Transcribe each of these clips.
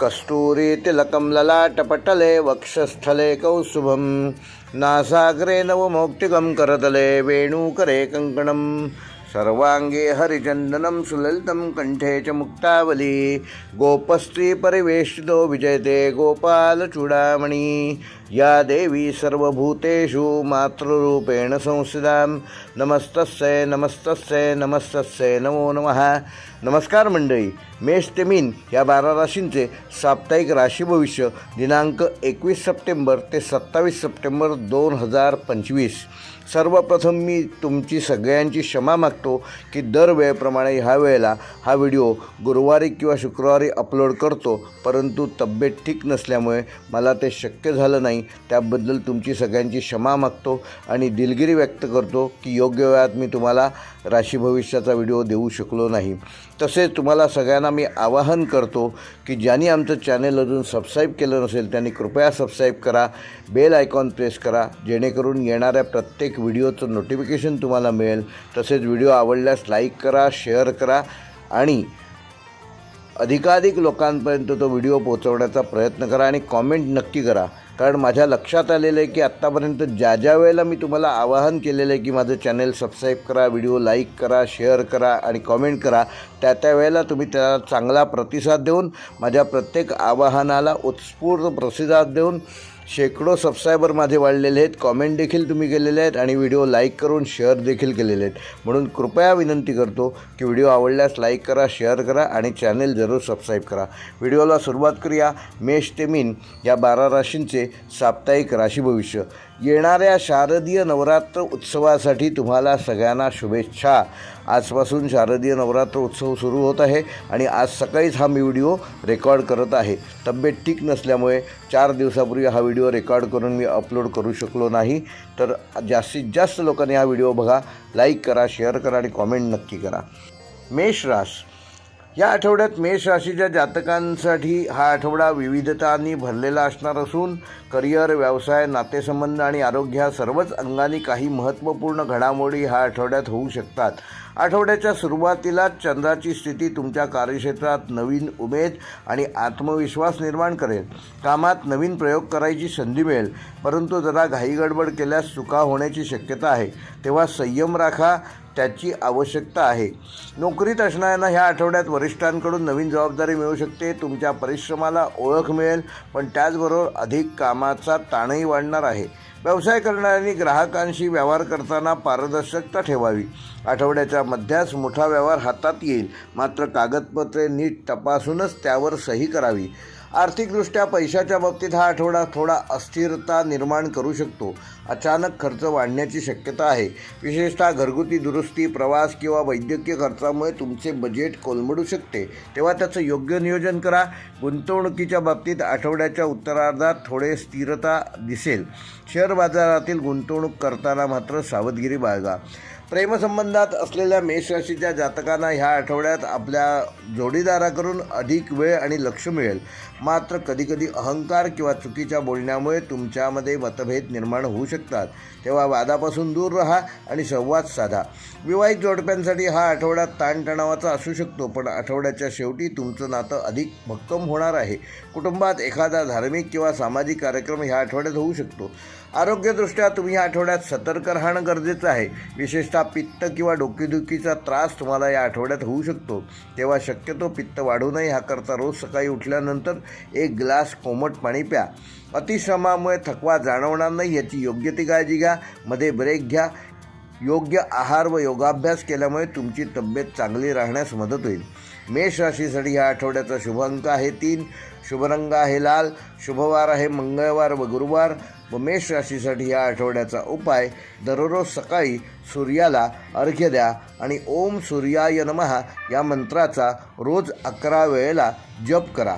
कस्तूरीतिलकं ललाटपटले वक्षस्थले कौस्तुभं नासाग्रे नवमौक्तिकं करतले वेणूकरे कङ्कणं सर्वाङ्गे हरिचन्दनं सुललितं कण्ठे च मुक्तावली। गोपस्त्रीपरिवेष्टितो विजयते गोपालचूडामणि या देवी सर्वभूतेषु मातृरूपेण संस्थितां नमस्तस्यै नमस्तस्य नमस्तस्य नमो नमः। नमस्कार मंडळी मेष ते मीन या बारा राशींचे साप्ताहिक राशी भविष्य दिनांक एकवीस सप्टेंबर ते सत्तावीस सप्टेंबर दोन हजार पंचवीस। सर्वप्रथम मी तुमची सगळ्यांची क्षमा मागतो की दरवेळेप्रमाणे ह्या वेळेला हा व्हिडिओ गुरुवारी किंवा शुक्रवारी अपलोड करतो. परंतु तब्येत ठीक नसल्यामुळे मला ते शक्य झालं नाही. त्याबद्दल तुमची सगळ्यांची क्षमा मागतो आणि दिलगिरी व्यक्त करतो की योग्य वेळात मी तुम्हाला राशी भविष्याचा व्हिडिओ देऊ शकलो नाही. तसेच तुम्हाला सगळ्यांना मी आवाहन करतो की ज्यांनी आमचं चॅनेल अजून सबस्क्राईब केलं नसेल त्यांनी कृपया सबस्क्राईब करा बेल आयकॉन प्रेस करा जेणेकरून येणाऱ्या प्रत्येक व्हिडिओचं नोटिफिकेशन तुम्हाला मिळेल. तसेच व्हिडिओ आवडल्यास लाईक करा शेअर करा आणि अधिकाधिक लोकांपर्यंत तो व्हिडिओ पोहोचवण्याचा प्रयत्न करा आणि कॉमेंट नक्की करा. कारण माझ्या लक्षात आलेलं आहे की आत्तापर्यंत ज्या ज्या वेळेला मी तुम्हाला आवाहन केलेलं आहे की माझं चॅनेल सबस्क्राईब करा व्हिडिओ लाईक करा शेअर करा आणि कॉमेंट करा त्या त्या वेळेला तुम्ही त्याला चांगला प्रतिसाद देऊन माझ्या प्रत्येक आवाहनाला उत्स्फूर्त प्रतिसाद देऊन शेकडो सबस्क्रायबर माझे वाढलेले आहेत. कॉमेंट देखील तुम्ही केलेले आहेत आणि व्हिडिओ लाईक करून शेअर देखील केलेले आहेत. म्हणून कृपया विनंती करतो की व्हिडिओ आवडल्यास लाईक करा शेअर करा आणि चॅनेल जरूर सबस्क्राईब करा. व्हिडिओला सुरुवात करूया. मेष ते मीन या बारा राशींचे साप्ताहिक राशी भविष्य. येणाऱ्या शारदीय नवरात्र उत्सवासाठी तुम्हाला सगळ्यांना शुभेच्छा. आजपासून शारदीय नवरात्र उत्सव सुरू होत आहे आणि आज सकाळीच हा मी व्हिडिओ रेकॉर्ड करत आहे. तब्येत ठीक नसल्यामुळे चार दिवसापूर्वी हा व्हिडिओ रेकॉर्ड करून मी अपलोड करू शकलो नाही. तर जास्तीत जास्त लोकांनी हा व्हिडिओ बघा लाईक करा शेअर करा आणि कॉमेंट नक्की करा. मेष रास. या आठवड्यात मेष राशीच्या जातकांसाठी हा आठवडा विविधतांनी भरलेला असणार असून करिअर व्यवसाय नातेसंबंध आणि आरोग्य ह्या सर्वच अंगाने काही महत्त्वपूर्ण घडामोडी ह्या आठवड्यात होऊ शकतात. आठवड्याच्या सुरुवातीला चंद्राची स्थिती तुमच्या कार्यक्षेत्रात नवीन उमेद आणि आत्मविश्वास निर्माण करेल. कामात नवीन प्रयोग करायची संधी मिळेल. परंतु जरा घाईगडबड केल्यास चुका होण्याची शक्यता आहे. तेव्हा संयम राखा त्याची आवश्यकता आहे. नोकरीत असणाऱ्यांना ह्या आठवड्यात वरिष्ठांकडून नवीन जबाबदारी मिळू शकते. तुमच्या परिश्रमाला ओळख मिळेल. पण त्याचबरोबर अधिक कामाचा ताणही वाढणार आहे. व्यवसाय करणाऱ्यांनी ग्राहकांशी व्यवहार करताना पारदर्शकता ठेवावी. आठवड्याच्या मध्यास मोठा व्यवहार हातात येईल. मात्र कागदपत्रे नीट तपासूनच त्यावर सही करावी. आर्थिकदृष्ट्या पैशाच्या बाबतीत हा आठवडा थोडा अस्थिरता निर्माण करू शकतो. अचानक खर्च वाढण्याची शक्यता आहे. विशेषतः घरगुती दुरुस्ती प्रवास किंवा वैद्यकीय खर्चामुळे तुमचे बजेट कोलमडू शकते. तेव्हा त्याचं योग्य नियोजन करा. गुंतवणुकीच्या बाबतीत आठवड्याच्या उत्तरार्धात थोडे स्थिरता दिसेल. शेअर बाजारातील गुंतवणूक करताना मात्र सावधगिरी बाळगा. प्रेमसंबंधात असलेल्या मेष राशीच्या जातकांना ह्या आठवड्यात आपल्या जोडीदाराकडून अधिक वेळ आणि लक्ष मिळेल. मात्र कधीकधी अहंकार किंवा चुकीच्या बोलण्यामुळे तुमच्यामध्ये मतभेद निर्माण होऊ शकतात. तेव्हा वादापासून दूर राहा आणि संवाद साधा. विवाहित जोडप्यांसाठी हा आठवडा ताणतणावाचा असू शकतो पण आठवड्याच्या शेवटी तुमचं नातं अधिक भक्कम होणार आहे. कुटुंबात एखादा धार्मिक किंवा सामाजिक कार्यक्रम ह्या आठवड्यात होऊ शकतो. आरोग्यदृष्ट्या तुम्ही या आठवड्यात सतर्क राहणं गरजेचं आहे. विशेषतः पित्त किंवा डोकेदुखीचा त्रास तुम्हाला या आठवड्यात होऊ शकतो. तेव्हा शक्यतो पित्त वाढू नये ह्याकरता रोज सकाळी उठल्यानंतर एक ग्लास कोमट पाणी प्या. अतिश्रमामुळे थकवा जाणवणार नाही याची योग्य ती काळजी घ्या. मध्ये ब्रेक घ्या. योग्य आहार व योगाभ्यास केल्यामुळे तुमची तब्येत चांगली राहण्यास मदत होईल. मेष राशीसाठी या आठवड्याचा शुभ अंक आहे तीन. शुभरंग आहे लाल. शुभवार आहे मंगळवार व गुरुवार. व मेष राशीसाठी या आठवड्याचा उपाय दररोज सकाळी सूर्याला अर्घ्य द्या आणि ओम सूर्याय नमहा या मंत्राचा रोज अकरा वेळेला जप करा.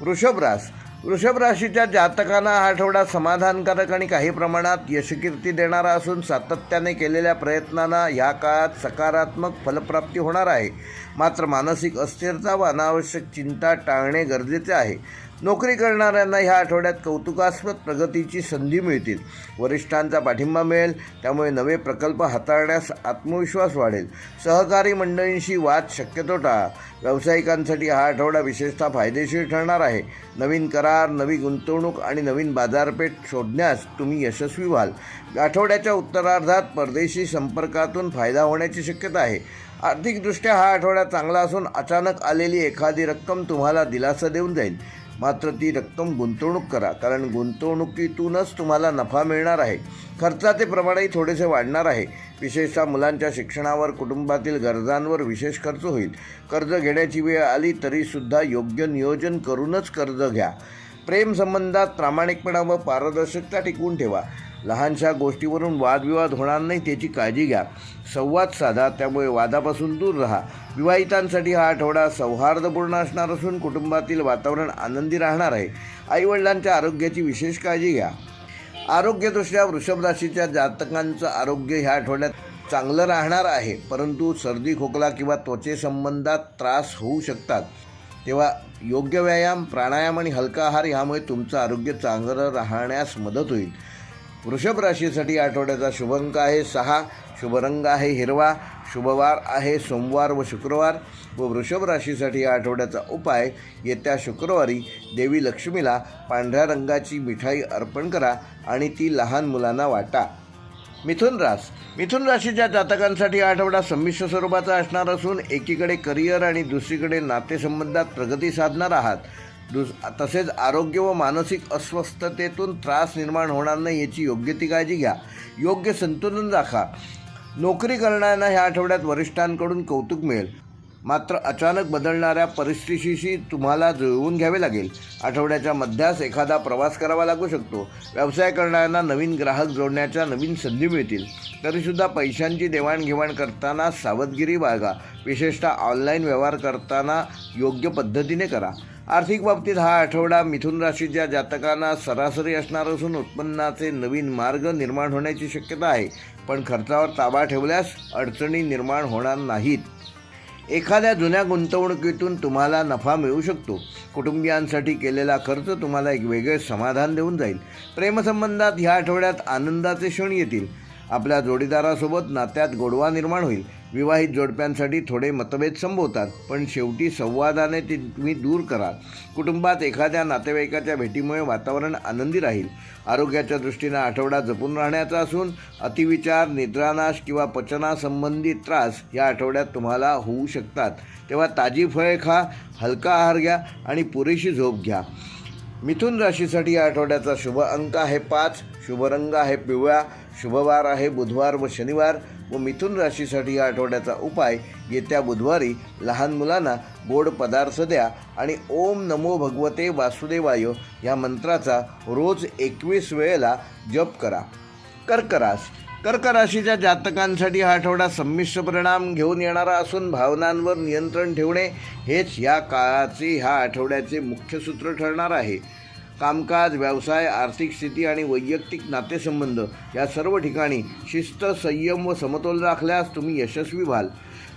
वृषभ रास. वृषभ राशीच्या जातकांना हा आठवडा समाधानकारक आणि काही प्रमाणात यशकीर्ती देणारा असून सातत्याने केलेल्या प्रयत्नांना ह्या काळात सकारात्मक फलप्राप्ती होणार आहे. मात्र मानसिक अस्थिरता व अनावश्यक चिंता टाळणे गरजेचे आहे. नोकरी करणाऱ्यांना ह्या आठवड्यात कौतुकास्पद प्रगतीची संधी मिळतील. वरिष्ठांचा पाठिंबा मिळेल त्यामुळे नवे प्रकल्प हाताळण्यास आत्मविश्वास वाढेल. सहकारी मंडळींशी वाद शक्यतो टाळा. व्यावसायिकांसाठी हा आठवडा विशेषतः फायदेशीर ठरणार आहे. नवीन करार नवी गुंतवणूक आणि नवीन बाजारपेठ शोधण्यास तुम्ही यशस्वी व्हाल. आठवड्याच्या उत्तरार्धात परदेशी संपर्कातून फायदा होण्याची शक्यता आहे. आर्थिकदृष्ट्या हा आठवडा चांगला असून अचानक आलेली एखादी रक्कम तुम्हाला दिलासा देऊन जाईल. मात्र ती रक्कम गुंतवणूक करा कारण गुंतवणुकीतूनच तुम्हाला नफा मिळणार आहे. खर्चाचे प्रमाणही थोडेसे वाढणार आहे. विशेषतः मुलांच्या शिक्षणावर कुटुंबातील गरजांवर विशेष खर्च होईल. कर्ज घेण्याची वेळ आली तरीसुद्धा योग्य नियोजन करूनच कर्ज घ्या. प्रेमसंबंधात प्रामाणिकपणा व पारदर्शकता टिकवून ठेवा. लहानशा गोष्टीवरून वादविवाद होणार नाही त्याची काळजी घ्या. संवाद साधा त्यामुळे वादापासून दूर राहा. विवाहितांसाठी हा आठवडा सौहार्दपूर्ण असणार असून कुटुंबातील वातावरण आनंदी राहणार आहे. आईवडिलांच्या आरोग्याची विशेष काळजी घ्या. आरोग्यदृष्ट्या वृषभ राशीच्या जातकांचं आरोग्य ह्या आठवड्यात चांगलं राहणार आहे परंतु सर्दी खोकला किंवा त्वचेसंबंधात त्रास होऊ शकतात. तेव्हा योग्य व्यायाम प्राणायाम आणि हलका आहार यामुळे तुमचं आरोग्य चांगलं राहण्यास मदत होईल. वृषभ राशीसाठी आठवड्याचा शुभ अंक आहे. सहा शुभ रंग आहे. हिरवा शुभवार आहे. सोमवार व शुक्रवार व वृषभ राशीसाठी या आठवड्याचा उपाय येत्या शुक्रवारी देवी लक्ष्मीला पांढऱ्या रंगाची मिठाई अर्पण करा आणि ती लहान मुलांना वाटा. मिथुन रास. मिथुन राशीच्या जातकांसाठी आठवडा संमिश्र स्वरूपाचा असणार असून एकीकडे करिअर आणि दुसरीकडे नातेसंबंधात प्रगती साधणार आहात. दुस तसेच आरोग्य व मानसिक अस्वस्थतेतून त्रास निर्माण होणार नाही याची योग्य ती काळजी घ्या. योग्य संतुलन राखा. नोकरी करणाऱ्यांना ह्या आठवड्यात वरिष्ठांकडून कौतुक मिळेल. मात्र अचानक बदलणाऱ्या परिस्थितीशी तुम्हाला जुळवून घ्यावे लागेल. आठवड्याच्या मध्यास एखादा प्रवास करावा लागू शकतो. व्यवसाय करणाऱ्यांना नवीन ग्राहक जोडण्याच्या नवीन संधी मिळतील. तरीसुद्धा पैशांची देवाणघेवाण करताना सावधगिरी बाळगा. विशेषतः ऑनलाईन व्यवहार करताना योग्य पद्धतीने करा. आर्थिक बाबतीत हा आठवडा मिथुन राशीच्या जातकांना सरासरी असणार असून उत्पन्नाचे नवीन मार्ग निर्माण होण्याची शक्यता आहे. पण खर्चावर ताबा ठेवल्यास अडचणी निर्माण होणार नाहीत. एखाद्या जुन्या गुंतवणुकीतून तुम्हाला नफा मिळू शकतो. कुटुंबियांसाठी केलेला खर्च तुम्हाला एक वेगळे समाधान देऊन जाईल. प्रेमसंबंधात ह्या आठवड्यात आनंदाचे क्षण येतील. आपल्या जोडीदारासोबत नात्यात गोडवा निर्माण होईल. विवाहित जोडप्यांसाठी थोडे मतभेद संभवतात पण शेवटी संवादाने ते तुम्ही दूर कराल कुटुंबात एखाद्या नातेवाईकाच्या भेटीमुळे वातावरण आनंदी राहील. आरोग्याच्या दृष्टीनं आठवडा जपून राहण्याचा असून अतिविचार निद्रानाश किंवा पचनासंबंधी त्रास या आठवड्यात तुम्हाला होऊ शकतात. तेव्हा ताजी फळे खा हलका आहार घ्या आणि पुरेशी झोप घ्या. मिथुन राशीसाठी या आठवड्याचा शुभ अंक आहे पाच. शुभ रंग आहे पिवळा. शुभवार आहे बुधवार व शनिवार. व मिथुन राशीसाठी या आठवड्याचा उपाय येत्या बुधवारी लहान मुलांना गोड पदार्थ द्या आणि ओम नमो भगवते वासुदेवाय ह्या मंत्राचा रोज एकवीस वेळेला जप करा. कर्क रास कर्क राशीच्या जातकांसाठी हा आठवडा संमिश्र परिणाम घेऊन येणारा असून भावनांवर नियंत्रण ठेवणे हेच या काळाचे ह्या आठवड्याचे मुख्य सूत्र ठरणार आहे. कामकाज व्यवसाय आर्थिक स्थिती आणि वैयक्तिक नातेसंबंध या सर्व ठिकाणी शिस्त संयम व समतोल राखल्यास तुम्ही यशस्वी व्हाल.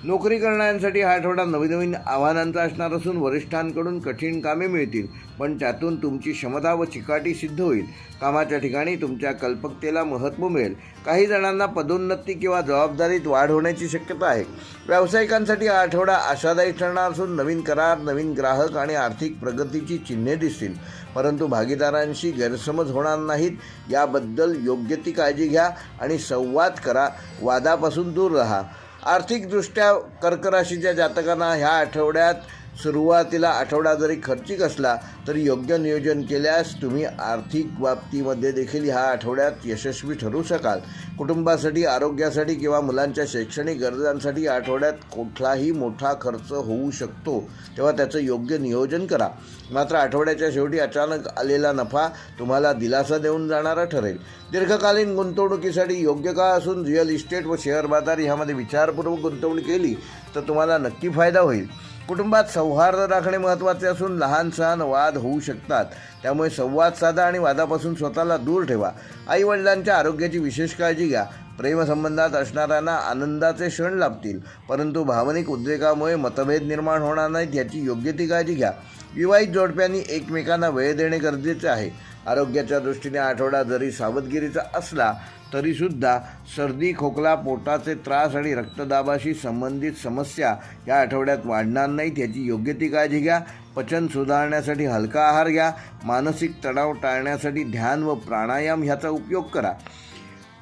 नोकरी करणाऱ्यांसाठी हा आठवडा नवीन नवीन आव्हानांचा असणार असून वरिष्ठांकडून कठीण कामे मिळतील पण त्यातून तुमची क्षमता व चिकाटी सिद्ध होईल. कामाच्या ठिकाणी तुमच्या कल्पकतेला महत्त्व मिळेल. काही जणांना पदोन्नती किंवा जबाबदारीत वाढ होण्याची शक्यता आहे. व्यावसायिकांसाठी हा आठवडा आशादायी ठरणार असून नवीन करार नवीन ग्राहक आणि आर्थिक प्रगतीची चिन्हे दिसतील. परंतु भागीदारांशी गैरसमज होणार नाहीत. याबद्दल योग्य ती काळजी घ्या आणि संवाद करा. वादापासून दूर राहा. आर्थिकदृष्ट्या कर्कराशीच्या जातकांना ह्या आठवड्यात सुरुवातीला आठवडा जरी खर्चिक असला तरी योग्य नियोजन केल्यास तुम्ही आर्थिक बाबतीमध्ये देखील ह्या आठवड्यात यशस्वी ठरू शकाल. कुटुंबासाठी आरोग्यासाठी किंवा मुलांच्या शैक्षणिक गरजांसाठी आठवड्यात कुठलाही मोठा खर्च होऊ शकतो. तेव्हा त्याचं योग्य नियोजन करा. मात्र आठवड्याच्या शेवटी अचानक आलेला नफा तुम्हाला दिलासा देऊन जाणारा ठरेल. दीर्घकालीन गुंतवणुकीसाठी योग्य काळ असून रिअल इस्टेट व शेअर बाजार ह्यामध्ये विचारपूर्वक गुंतवणूक केली तर तुम्हाला नक्की फायदा होईल. कुटुंबात सौहार्द राखणे महत्त्वाचे असून लहान सहान वाद होऊ शकतात. त्यामुळे संवाद साधा आणि वादापासून स्वतःला दूर ठेवा. आईवडिलांच्या आरोग्याची विशेष काळजी घ्या. प्रेमसंबंधात असणाऱ्यांना आनंदाचे क्षण लाभतील. परंतु भावनिक उद्रेकामुळे मतभेद निर्माण होणार नाहीत याची योग्य ती काळजी घ्या. विवाहित जोडप्यांनी एकमेकांना वेळ देणे गरजेचे आहे. आरोग्याच्या दृष्टीने आठवडा जरी सावधगिरीचा असला तरीसुद्धा सर्दी खोकला पोटाचे त्रास आणि रक्तदाबाशी संबंधित समस्या या आठवड्यात वाढणार नाहीत याची योग्य ती काळजी घ्या. पचन सुधारण्यासाठी हलका आहार घ्या. मानसिक तणाव टाळण्यासाठी ध्यान व प्राणायाम ह्याचा उपयोग करा.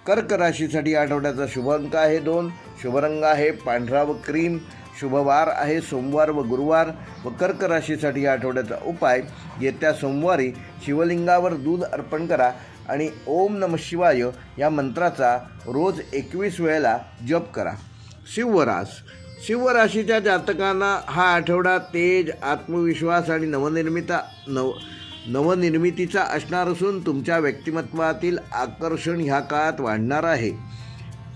कर्क राशीसाठी आठवड्याचा शुभ अंक आहे दोन. शुभरंग आहे पांढरा व क्रीम. शुभवार आहे सोमवार व गुरुवार. व कर्क राशीसाठी या आठवड्याचा उपाय येत्या सोमवारी शिवलिंगावर दूध अर्पण करा आणि ओम नम शिवाय या मंत्राचा रोज एकवीस वेळेला जप करा. शिवरास. शिवराशीच्या जातकांना हा आठवडा तेज आत्मविश्वास आणि नवनिर्मिता नव नवनिर्मितीचा असणार असून तुमच्या व्यक्तिमत्वातील आकर्षण ह्या काळात वाढणार आहे.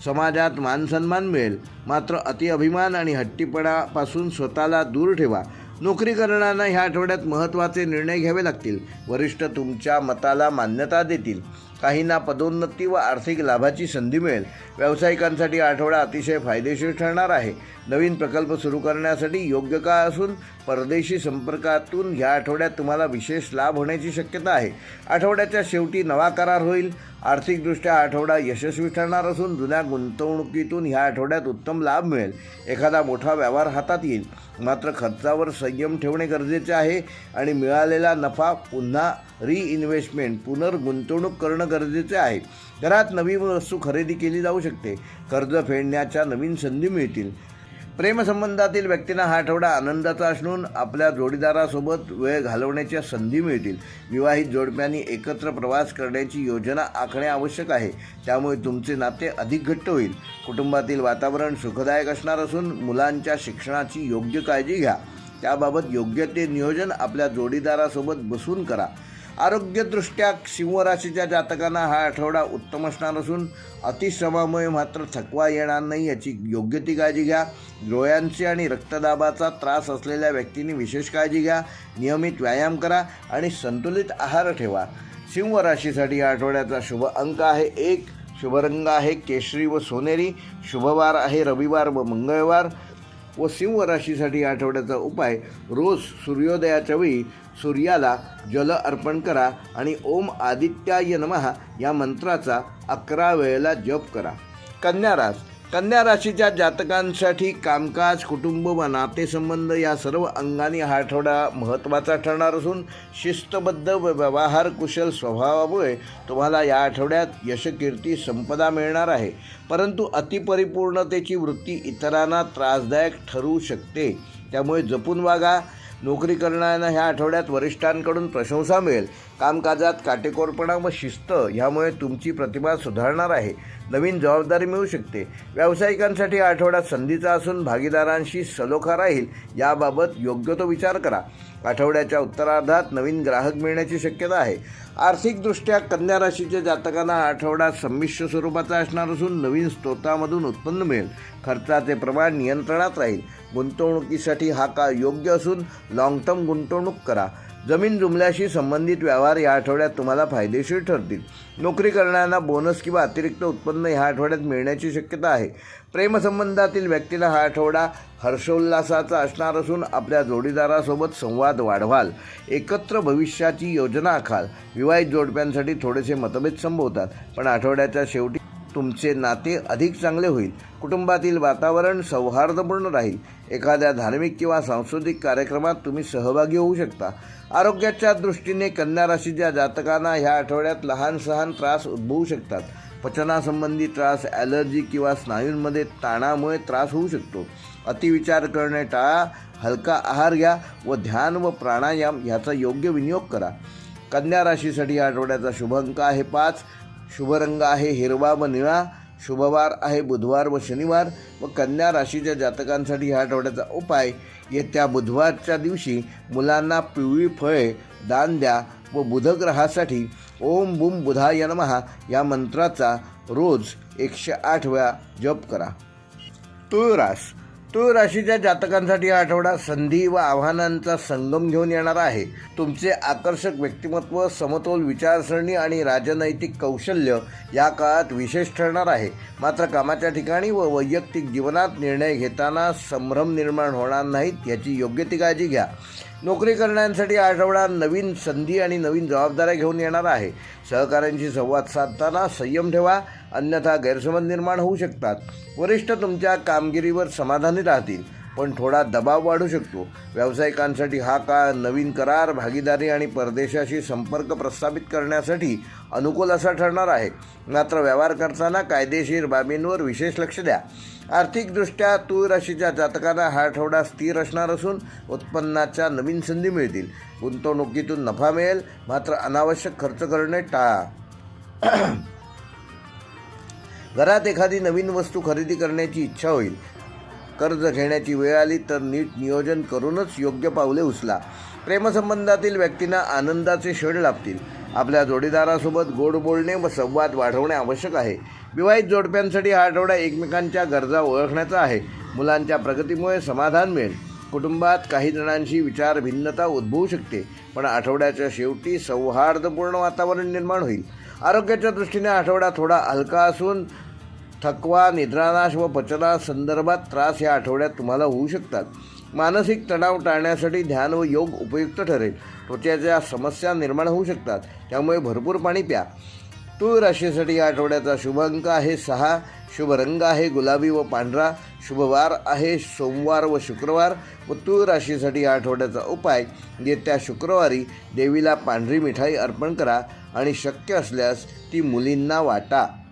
समाजात मानसन्मान मिळेल. मात्र अतिअभिमान आणि हट्टीपणापासून स्वतःला दूर ठेवा. नोकरी करणाऱ्यांना ह्या आठवड्यात महत्त्वाचे निर्णय घ्यावे लागतील. वरिष्ठ तुमच्या मताला मान्यता देतील. काहींना पदोन्नती व आर्थिक लाभाची संधी मिळेल. व्यावसायिकांसाठी आठवडा अतिशय फायदेशीर ठरणार आहे. नवीन प्रकल्प सुरू करण्यासाठी योग्य काळ असून परदेशी संपर्कातून ह्या आठवड्यात तुम्हाला विशेष लाभ होण्याची शक्यता आहे. आठवड्याच्या शेवटी नवा करार होईल. आर्थिकदृष्ट्या आठवडा यशस्वी ठरणार असून जुन्या गुंतवणुकीतून ह्या आठवड्यात उत्तम लाभ मिळेल. एखादा मोठा व्यवहार हातात येईल. मात्र खर्चावर संयम ठेवणे गरजेचे आहे आणि मिळालेला नफा पुन्हा रिइन्व्हेस्टमेंट पुनर्गुंतवणूक करणं गरजेचे आहे. घरात नवीन वस्तू खरेदी केली जाऊ शकते. कर्ज फेडण्याच्या नवीन संधी मिळतील. प्रेमसंबंधातील व्यक्तींना हा आठवडा आनंदाचा असून आपल्या जोडीदारासोबत वेळ घालवण्याच्या संधी मिळतील. विवाहित जोडप्यांनी एकत्र प्रवास करण्याची योजना आखणे आवश्यक आहे. त्यामुळे तुमचे नाते अधिक घट्ट होईल. कुटुंबातील वातावरण सुखदायक असणार असून मुलांच्या शिक्षणाची योग्य काळजी घ्या. त्याबाबत योग्य ते नियोजन आपल्या जोडीदारासोबत बसून करा. आरोग्यदृष्ट्या सिंहराशीच्या जातकांना हा आठवडा उत्तम असणार असून अतिश्रमामुळे मात्र थकवा येणार नाही याची योग्य ती काळजी घ्या. डोळ्यांचे आणि रक्तदाबाचा त्रास असलेल्या व्यक्तींनी विशेष काळजी घ्या. नियमित व्यायाम करा आणि संतुलित आहार ठेवा. सिंह राशीसाठी या आठवड्याचा शुभ अंक आहे एक. शुभरंग आहे केशरी व सोनेरी. शुभवार आहे रविवार व मंगळवार. व सिंह राशीसाठी या आठवड्याचा उपाय रोज सूर्योदयाच्या वेळी सूर्याला जल अर्पण करा आणि ओम आदित्याय नमः या मंत्राचा अकरा वेळेला जप करा. कन्या रास कन्या राशीच्या जातकांसाठी कामकाज कुटुंब व नातेसंबंध या सर्व अंगाने हा आठवडा महत्त्वाचा ठरणार असून शिस्तबद्ध व व्यवहार कुशल स्वभावामुळे तुम्हाला या आठवड्यात यशकीर्ती संपदा मिळणार आहे. परंतु अतिपरिपूर्णतेची वृत्ती इतरांना त्रासदायक ठरू शकते. त्यामुळे जपून वागा. नोकरी करणाऱ्यांना ह्या आठवड्यात वरिष्ठांकडून प्रशंसा मिळेल. कामकाजात काटेकोरपणा व शिस्त ह्यामुळे तुमची प्रतिभा सुधारणार आहे. नवीन जबाबदारी मिळू शकते. व्यावसायिकांसाठी आठवड्यात आठवडा संधीचा असून भागीदारांशी सलोखा राहील याबाबत योग्य तो विचार करा. आठवड्याच्या उत्तरार्धात नवीन ग्राहक मिळण्याची शक्यता आहे. आर्थिकदृष्ट्या कन्या राशीच्या जातकांना आठवडा संमिश्र स्वरूपाचा असणार असून नवीन स्रोतामधून उत्पन्न मिळेल. खर्चाचे प्रमाण नियंत्रणात राहील. गुंतवणुकीसाठी हा काळ योग्य असून लाँग टर्म गुंतवणूक करा. जमीन जुमल्याशी संबंधित व्यवहार या आठवड्यात तुम्हाला फायदेशीर ठरतील. नोकरी करणाऱ्यांना बोनस किंवा अतिरिक्त उत्पन्न ह्या आठवड्यात मिळण्याची शक्यता आहे. प्रेमसंबंधातील व्यक्तीला हा आठवडा हर्षोल्लासाचा असणार असून आपल्या जोडीदारासोबत संवाद वाढवाल. एकत्र भविष्याची योजना आखाल. विवाहित जोडप्यांसाठी थोडेसे मतभेद संभवतात पण आठवड्याच्या शेवटी तुमचे नाते अधिक चांगले होईल. कुटुंबातील वातावरण सौहार्दपूर्ण राहील. एखाद्या धार्मिक किंवा सांस्कृतिक कार्यक्रमात तुम्ही सहभागी होऊ शकता. आरोग्याच्या दृष्टीने कन्या राशीच्या जातकांना ह्या आठवड्यात लहान सहान त्रास उद्भवू शकतात. पचनासंबंधी त्रास ॲलर्जी किंवा स्नायूंमध्ये ताणामुळे त्रास होऊ शकतो. अतिविचार करणे टाळा हलका आहार घ्या व ध्यान व प्राणायाम ह्याचा योग्य विनियोग करा. कन्या राशीसाठी या आठवड्याचा शुभ अंक आहे पाच. शुभरंग आहे हिरवा व निळा. शुभवार आहे बुधवार व शनिवार. व कन्या राशीच्या जातकांसाठी ह्या आठवड्याचा उपाय येत्या बुधवारच्या दिवशी मुलांना पिवळी फळे दान द्या व बुधग्रहासाठी ओम बुम बुधाय नमहा या मंत्राचा रोज एकशे आठ वेळा जप करा. तुळरास तुळ राशीच्या जातकांसाठी हा आठवडा संधी व आव्हानांचा संगम घेऊन येणार आहे. तुमचे आकर्षक व्यक्तिमत्व समतोल विचारसरणी आणि राजनैतिक कौशल्य या काळात विशेष ठरणार आहे. मात्र कामाच्या ठिकाणी व वैयक्तिक जीवनात निर्णय घेताना संभ्रम निर्माण होणार नाहीत याची योग्य ती काळजी घ्या. नोकरी करण्यासाठी आठवडा नवीन संधी आणि नवीन जबाबदाऱ्या घेऊन येणार आहे. सहकाऱ्यांशी संवाद साधताना संयम ठेवा अन्यथा गैरसमज निर्माण होऊ शकतात. वरिष्ठ तुमच्या कामगिरीवर समाधानी राहतील. पण थोडा दबाव वाढू शकतो. व्यावसायिकांसाठी हा काळ नवीन करार भागीदारी आणि परदेशाशी संपर्क प्रस्थापित करण्यासाठी अनुकूल असा ठरणार आहे. मात्र व्यवहार करताना कायदेशीर बाबींवर विशेष लक्ष द्या. आर्थिकदृष्ट्या तूळ राशीच्या जातकांना हा आठवडा स्थिर असणार असून उत्पन्नाच्या नवीन संधी मिळतील. गुंतवणुकीतून नफा मिळेल मात्र अनावश्यक खर्च करणे टाळा घरात एखादी नवीन वस्तू खरेदी करण्याची इच्छा होईल. कर्ज घेण्याची वेळ आली तर नीट नियोजन करूनच योग्य पावले उचला. प्रेमसंबंधातील व्यक्तींना आनंदाचे क्षण लाभतील. आपल्या जोडीदारासोबत गोड बोलणे व संवाद वाढवणे आवश्यक आहे. विवाहित जोडप्यांसाठी हा आठवडा एकमेकांच्या गरजा ओळखण्याचा आहे. मुलांच्या प्रगतीमुळे समाधान मिळेल. कुटुंबात काही जणांशी विचार भिन्नता उद्भवू शकते पण आठवड्याच्या शेवटी सौहार्दपूर्ण वातावरण निर्माण होईल. आरोग्याच्या दृष्टीने आठवडा थोडा हलका असून थकवा निद्रानाश व पचना संदर्भात त्रास या आठवड्यात तुम्हाला होऊ शकतात. मानसिक तणाव टाळण्यासाठी ध्यान व योग उपयुक्त ठरेल. त्वचेच्या समस्या निर्माण होऊ शकतात. त्यामुळे भरपूर पाणी प्या. तूळ राशीसाठी या आठवड्याचा शुभ अंक आहे सहा. शुभ रंग आहे गुलाबी व पांढरा. शुभ वार आहे सोमवार व शुक्रवार. व तूळ राशीसाठी या आठवड्याचा उपाय येत्या शुक्रवारी देवीला पांढरी मिठाई अर्पण करा आणि शक्य असल्यास ती मुलींना वाटा.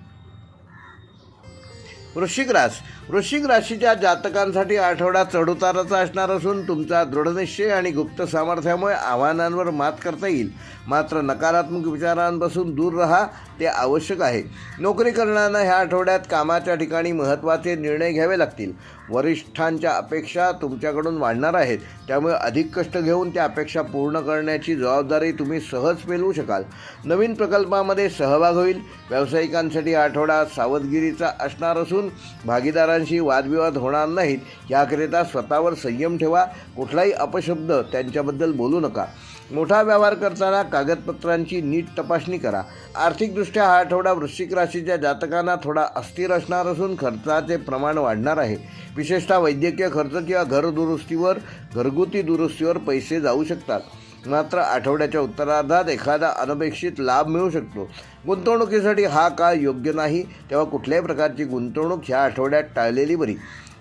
वृश्चिक रास वृश्चिक राशीच्या जातकांसाठी आठवडा चढउताराचा असणार असून तुमचा दृढनिश्चय आणि गुप्त सामर्थ्यामुळे आव्हानांवर मात करता येईल. मात्र नकारात्मक विचारांपासून दूर राहा ते आवश्यक आहे. नोकरी करणाऱ्यांना ह्या आठवड्यात कामाच्या ठिकाणी महत्त्वाचे निर्णय घ्यावे लागतील. वरिष्ठांच्या अपेक्षा तुमच्याकडून वाढणार आहेत. त्यामुळे अधिक कष्ट घेऊन त्या अपेक्षा पूर्ण करण्याची जबाबदारी तुम्ही सहज पेलवू शकाल. नवीन प्रकल्पामध्ये सहभाग होईल. व्यावसायिकांसाठी आठवडा सावधगिरीचा असणार असून भागीदारा भागीदारांशी वादविवाद होणार नाहीत याकरिता स्वतःवर संयम ठेवा. कुठलाही अपशब्द त्यांच्याबद्दल बोलू नका. मोठा व्यवहार करताना कागदपत्रांची नीट तपासणी करा. आर्थिकदृष्ट्या हा आठवडा वृश्चिक राशीच्या जातकांना थोडा अस्थिर असणार असून खर्चाचे प्रमाण वाढणार आहे. विशेषतः वैद्यकीय खर्च किंवा घरदुरुस्तीवर घरगुती दुरुस्तीवर पैसे जाऊ शकतात. मात्र आठवड्याच्या उत्तरार्धात एखादा अनपेक्षित लाभ मिळू शकतो. गुंतवणुकीसाठी हा काळ योग्य नाही. तेव्हा कुठल्याही प्रकारची गुंतवणूक ह्या आठवड्यात टाळलेली बरी.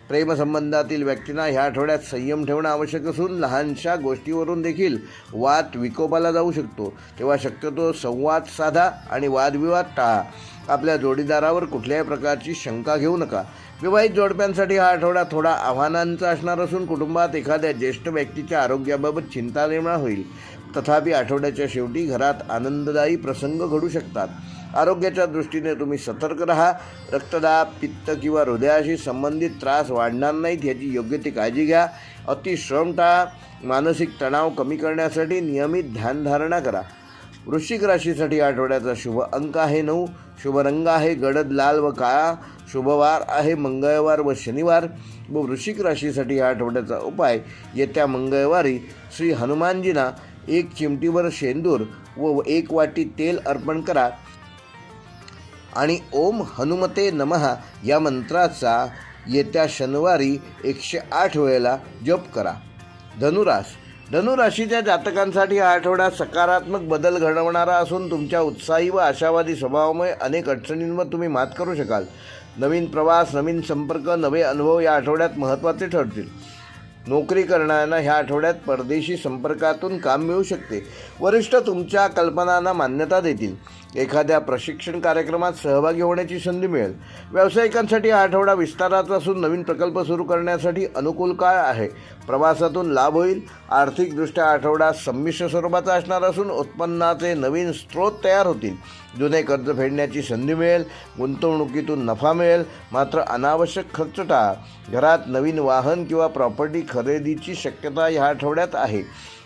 प्रेमसंबंधातील व्यक्तींना ह्या आठवड्यात संयम ठेवणं आवश्यक असून लहानशा गोष्टीवरून देखील वाद विकोपाला जाऊ शकतो. तेव्हा शक्यतो संवाद साधा आणि वादविवाद टाळा. आपल्या जोडीदारावर कुठल्याही प्रकारची शंका घेऊ नका. विवाहित जोडप्यांसाठी हा आठवडा थोडा आव्हानांचा असणार असून कुटुंबात एखाद्या ज्येष्ठ व्यक्तीच्या आरोग्याबाबत चिंता निर्माण होईल. तथापि आठवड्याच्या शेवटी घरात आनंददायी प्रसंग घडू शकतात. आरोग्याच्या दृष्टीने तुम्ही सतर्क राहा. रक्तदाब पित्त किंवा हृदयाशी संबंधित त्रास वाढणार नाहीत याची योग्य ती काळजी घ्या. अतिश्रम टाळा. मानसिक तणाव कमी करण्यासाठी नियमित ध्यानधारणा करा. वृश्चिक राशीसाठी आठवड्याचा शुभ अंक आहे नऊ. शुभ रंग आहे गडद लाल व काळा. शुभवार आहे मंगळवार व शनिवार. व वृश्चिक राशीसाठी या आठवड्याचा उपाय येत्या मंगळवारी श्री हनुमानजींना एक चिमटीवर शेंदूर व एक वाटी तेल अर्पण करा. आणि ओम हनुमते नमहा या मंत्राचा येत्या शनिवारी एकशे आठ वेळेला जप करा. धनुरास धनुराशीच्या जातकांसाठी हा आठवडा सकारात्मक बदल घडवणारा असून तुमच्या उत्साही व आशावादी स्वभावामुळे अनेक अडचणींवर तुम्ही मात करू शकाल. नवीन प्रवास नवीन संपर्क नवे अनुभव या आठवड्यात महत्त्वाचे ठरतील. नोकरी करणाऱ्यांना ह्या आठवड्यात परदेशी संपर्कातून काम मिळू शकते. वरिष्ठ तुमच्या कल्पनांना मान्यता देतील. एखाद्या प्रशिक्षण कार्यक्रमात सहभागी होण्याची संधी मिळेल. व्यावसायिकांसाठी हा आठवडा विस्ताराचा असून नवीन प्रकल्प सुरू करण्यासाठी अनुकूल काळ आहे. प्रवासातून लाभ होईल. आर्थिकदृष्ट्या आठवडा संमिश्र स्वरूपाचा असणार असून उत्पन्नाचे नवीन स्रोत तयार होतील. जुने कर्ज फेडण्याची संधी मिळेल गुंतवणुकीतून नफा मिळेल मात्र अनावश्यक खर्च टाळा. घरात नवीन वाहन किंवा प्रॉपर्टी खरेदीची शक्यता ह्या आठवड्यात आहे.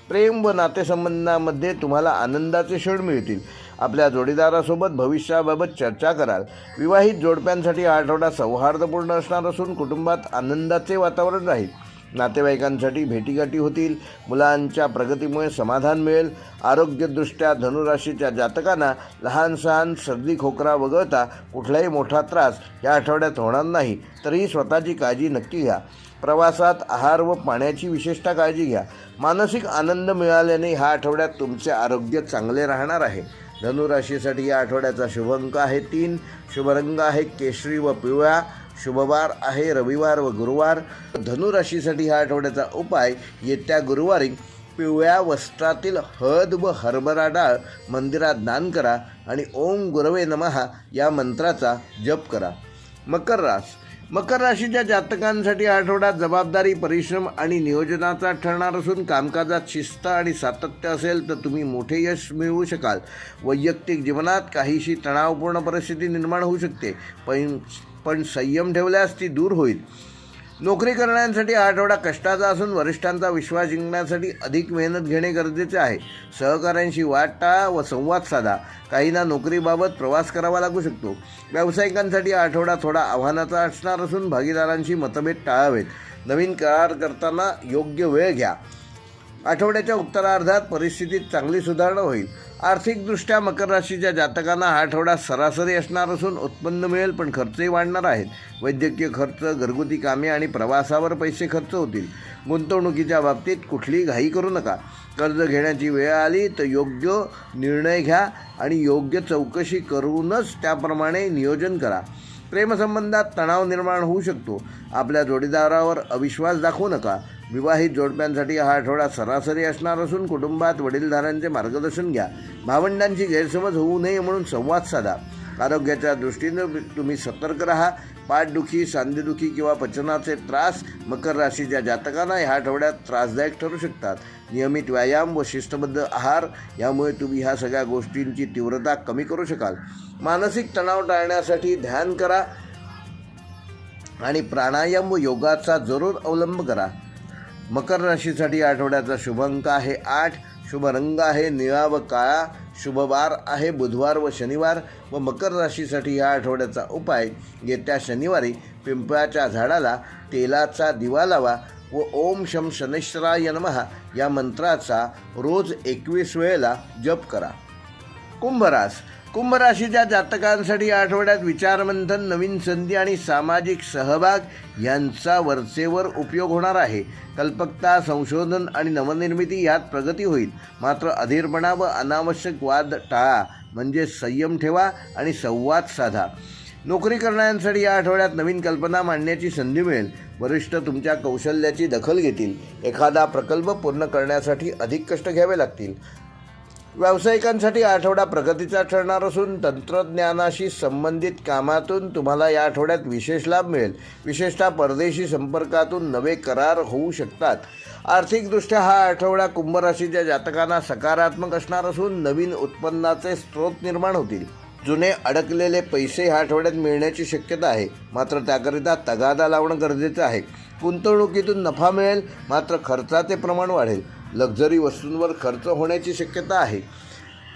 प्रेम व नातेसंबंधामध्ये तुम्हाला आनंदाचे क्षण मिळतील. आपल्या जोडीदारासोबत भविष्याबाबत चर्चा कराल. विवाहित जोडप्यांसाठी हा आठवडा सौहार्दपूर्ण असणार असून कुटुंबात आनंदाचे वातावरण राहील. नातेवाईकांसाठी भेटीगाठी होतील. मुलांच्या प्रगतीमुळे समाधान मिळेल. आरोग्यदृष्ट्या धनुराशीच्या जातकांना लहान सहान सर्दी खोकरा वगळता कुठलाही मोठा त्रास या आठवड्यात होणार नाही. तरीही स्वतःची काळजी नक्की घ्या. प्रवासात आहार व पाण्याची विशेषतः काळजी घ्या. मानसिक आनंद मिळाल्याने ह्या आठवड्यात तुमचे आरोग्य चांगले राहणार आहे. धनुराशीसाठी या आठवड्याचा शुभ अंक आहे तीन. शुभ रंग आहे केशरी व पिवळा. शुभवार आहे रविवार व गुरुवार. धनुराशीसाठी ह्या आठवड्याचा उपाय येत्या गुरुवारी पिवळ्या वस्त्रातील हळद व हरभरा डाळ मंदिरात दान करा आणि ओम गुरवे नमहा या मंत्राचा जप करा. मकर रास. मकर राशीच्या जातकांसाठी आठवडा जबाबदारी परिश्रम आणि नियोजनाचा ठरणार असून कामकाजात शिस्त आणि सातत्य असेल तर तुम्ही मोठे यश मिळवू शकाल. वैयक्तिक जीवनात काहीशी तणावपूर्ण परिस्थिती निर्माण होऊ शकते. पण पण संयम ठेवल्यास ती दूर होईल. नोकरी करण्यासाठी हा आठवडा कष्टाचा असून वरिष्ठांचा विश्वास जिंकण्यासाठी अधिक मेहनत घेणे गरजेचे आहे. सहकाऱ्यांशी वाट टाळा व संवाद साधा. काहींना नोकरीबाबत प्रवास करावा लागू शकतो. व्यावसायिकांसाठी हा आठवडा थोडा आव्हानाचा असणार असून भागीदारांशी मतभेद टाळावेत. नवीन करार करताना योग्य वेळ घ्या. आठवड्याच्या उत्तरार्धात परिस्थितीत चांगली सुधारणा होईल. आर्थिकदृष्ट्या मकर राशीच्या जातकांना हा आठवडा सरासरी असणार असून उत्पन्न मिळेल पण खर्चही वाढणार आहेत. वैद्यकीय खर्च घरगुती कामे आणि प्रवासावर पैसे खर्च होतील. गुंतवणुकीच्या बाबतीत कुठलीही घाई करू नका. कर्ज घेण्याची वेळ आली तर योग्य निर्णय घ्या आणि योग्य चौकशी करूनच त्याप्रमाणे नियोजन करा. प्रेमसंबंधात तणाव निर्माण होऊ शकतो. आपल्या जोडीदारावर अविश्वास दाखवू नका. विवाहित जोडप्यांसाठी हा आठवडा सरासरी असणार असून कुटुंबात वडीलधाऱ्यांचे मार्गदर्शन घ्या. भावंडांची गैरसमज होऊ नये म्हणून संवाद साधा. आरोग्याच्या दृष्टीनं तुम्ही सतर्क राहा. पाठदुखी सांधेदुखी किंवा पचनाचे त्रास मकर राशीच्या जातकांना ह्या आठवड्यात त्रासदायक ठरू शकतात. नियमित व्यायाम व शिस्तबद्ध आहार यामुळे तुम्ही ह्या सगळ्या गोष्टींची तीव्रता कमी करू शकाल. मानसिक तणाव टाळण्यासाठी ध्यान करा आणि प्राणायाम व योगाचा जरूर अवलंब करा. मकर राशीसाठी या आठवड्याचा शुभ अंक आहे आठ शुभ रंग आहे निळा व काळा शुभवार आहे बुधवार व शनिवार. व मकर राशीसाठी या आठवड्याचा उपाय येत्या शनिवारी पिंपळाच्या झाडाला तेलाचा दिवा लावा व ओम शम शनेश्वराय नमहा या मंत्राचा रोज एकवीस वेळेला जप करा. कुंभरास कुंभ राशीच्या जातकांसाठी या आठवड्यात विचारमंथन नवीन संधी आणि सामाजिक सहभाग यांचा वरचेवर उपयोग होणार आहे. कल्पकता संशोधन आणि नवनिर्मिती यात प्रगती होईल. मात्र अधीरपणा व अनावश्यक वाद टाळा म्हणजे संयम ठेवा आणि संवाद साधा. नोकरी करणाऱ्यांसाठी या आठवड्यात नवीन कल्पना मांडण्याची संधी मिळेल. वरिष्ठ तुमच्या कौशल्याची दखल घेतील. एखादा प्रकल्प पूर्ण करण्यासाठी अधिक कष्ट घ्यावे लागतील. व्यावसायिकांसाठी आठवडा प्रगतीचा ठरणार असून तंत्रज्ञानाशी संबंधित कामातून तुम्हाला या आठवड्यात विशेष लाभ मिळेल. विशेषतः परदेशी संपर्कातून नवे करार होऊ शकतात. आर्थिकदृष्ट्या हा आठवडा कुंभराशीच्या जातकांना सकारात्मक असणार असून नवीन उत्पन्नाचे स्रोत निर्माण होतील. जुने अडकलेले पैसे ह्या आठवड्यात मिळण्याची शक्यता आहे. मात्र त्याकरिता तगादा लावणं गरजेचं आहे. गुंतवणुकीतून नफा मिळेल मात्र खर्चाचे प्रमाण वाढेल. लक्झरी वस्तूंवर खर्च होण्याची शक्यता आहे.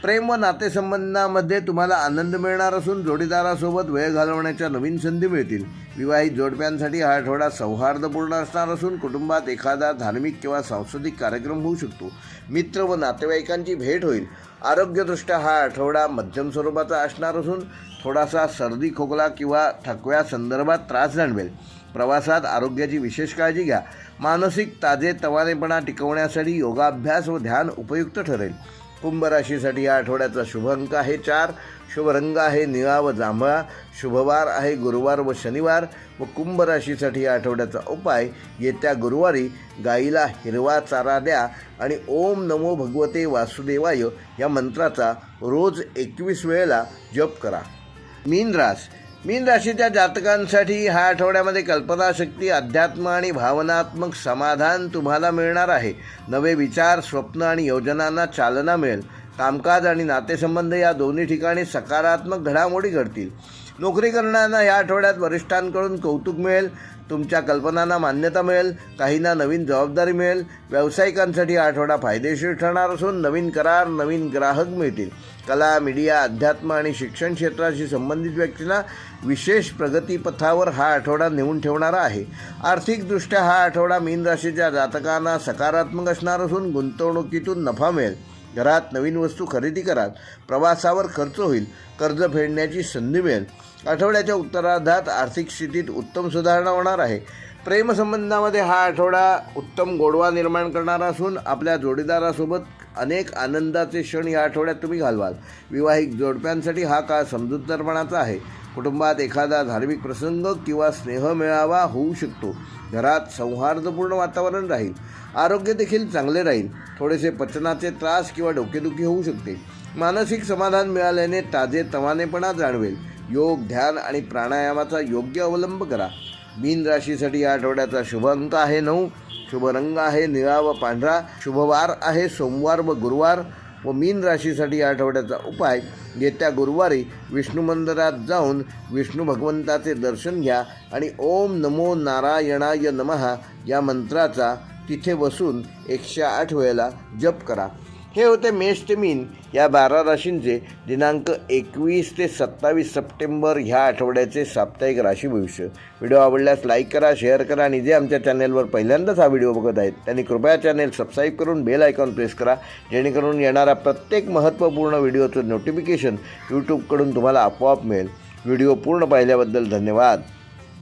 प्रेम व नातेसंबंधामध्ये तुम्हाला आनंद मिळणार असून जोडीदारासोबत वेळ घालवण्याच्या नवीन संधी मिळतील. विवाहित जोडप्यांसाठी हा आठवडा सौहार्दपूर्ण असणार असून कुटुंबात एखादा धार्मिक किंवा सांस्कृतिक कार्यक्रम होऊ शकतो. मित्र व नातेवाईकांची भेट होईल. आरोग्यदृष्ट्या हा आठवडा मध्यम स्वरूपाचा असणार असून थोडासा सर्दी खोकला किंवा थकव्या संदर्भात त्रास जाणवेल. प्रवासात आरोग्याची विशेष काळजी घ्या. मानसिक ताजे तवानेपणा टिकवण्यासाठी योगाभ्यास व ध्यान उपयुक्त ठरेल. कुंभ राशीसाठी या आठवड्याचा शुभ अंक आहे चार. शुभ रंग आहे निळा व जांभळा. शुभवार आहे गुरुवार व शनिवार व कुंभ राशीसाठी या आठवड्याचा उपाय येत्या गुरुवारी गाईला हिरवा चारा द्या आणि ओम नमो भगवते वासुदेवाय या मंत्राचा रोज एकवीस वेळेला जप करा. मीन रास. मीन राशीच्या जातकांसाठी ह्या आठवड्यामध्ये कल्पनाशक्ती अध्यात्म आणि भावनात्मक समाधान तुम्हाला मिळणार आहे. नवे विचार स्वप्न आणि योजनांना चालना मिळेल. कामकाज आणि नातेसंबंध या दोन्ही ठिकाणी सकारात्मक घडामोडी घडतील. नोकरी करणाऱ्यांना या आठवड्यात वरिष्ठांकडून कौतुक मिळेल. तुमच्या कल्पनांना मान्यता मिळेल काहींना नवीन जबाबदारी मिळेल व्यावसायिकांसाठी हा आठवडा फायदेशीर ठरणार असून नवीन करार नवीन ग्राहक मिळतील. कला मीडिया अध्यात्म आणि शिक्षण क्षेत्राशी संबंधित व्यक्तींना विशेष प्रगतीपथावर हा आठवडा नेऊन ठेवणारा आहे. आर्थिकदृष्ट्या हा आठवडा मीन राशीच्या जातकांना सकारात्मक असणार असून गुंतवणुकीतून नफा मिळेल. घरात नवीन वस्तू खरेदी कराल. प्रवासावर खर्च होईल. कर्ज फेडण्याची संधी मिळेल. आठवड्याच्या उत्तरार्धात आर्थिक स्थितीत उत्तम सुधारणा होणार आहे. प्रेमसंबंधामध्ये हा आठवडा उत्तम गोडवा निर्माण करणारा असून आपल्या जोडीदारासोबत अनेक आनंदाचे क्षण या आठवड्यात तुम्ही घालवाल. विवाहिक जोडप्यांसाठी हा काळ समजूतदारपणाचा आहे. कुटुंबात एखादा धार्मिक प्रसंग किंवा स्नेह मिळावा होऊ शकतो. घरात सौहार्दपूर्ण वातावरण राहील. आरोग्य देखील चांगले राहील. थोडेसे पचनाचे त्रास किंवा डोकेदुखी होऊ शकते. मानसिक समाधान मिळाल्याने ताजे तवानेपणा जाणवेल. योग ध्यान आणि प्राणायामाचा योग्य अवलंब करा. मीन राशीसाठी या आठवड्याचा शुभ अंक आहे नऊ. शुभ रंग आहे निळा व पांढरा. शुभवार आहे सोमवार व गुरुवार. व मीन राशीसाठी या आठवड्याचा उपाय येत्या गुरुवारी विष्णू मंदिरात जाऊन विष्णू भगवंताचे दर्शन घ्या आणि ओम नमो नारायणाय नमः या मंत्राचा तिथे बसून एकशे आठ वेळेला जप करा. हे होते मेष मीन या बारा राशींचे दिनांक एकवीस ते सत्तावीस सप्टेंबर ह्या आठवड्याचे साप्ताहिक राशी भविष्य. व्हिडिओ आवडल्यास लाईक करा शेअर करा आणि जे आमच्या चॅनेलवर पहिल्यांदाच हा व्हिडिओ बघत आहेत त्यांनी कृपया चॅनेल सबस्क्राईब करून बेल आयकॉन प्रेस करा जेणेकरून येणारा प्रत्येक महत्त्वपूर्ण व्हिडिओचं नोटिफिकेशन यूट्यूबकडून तुम्हाला आपोआप मिळेल. व्हिडिओ पूर्ण पाहिल्याबद्दल धन्यवाद.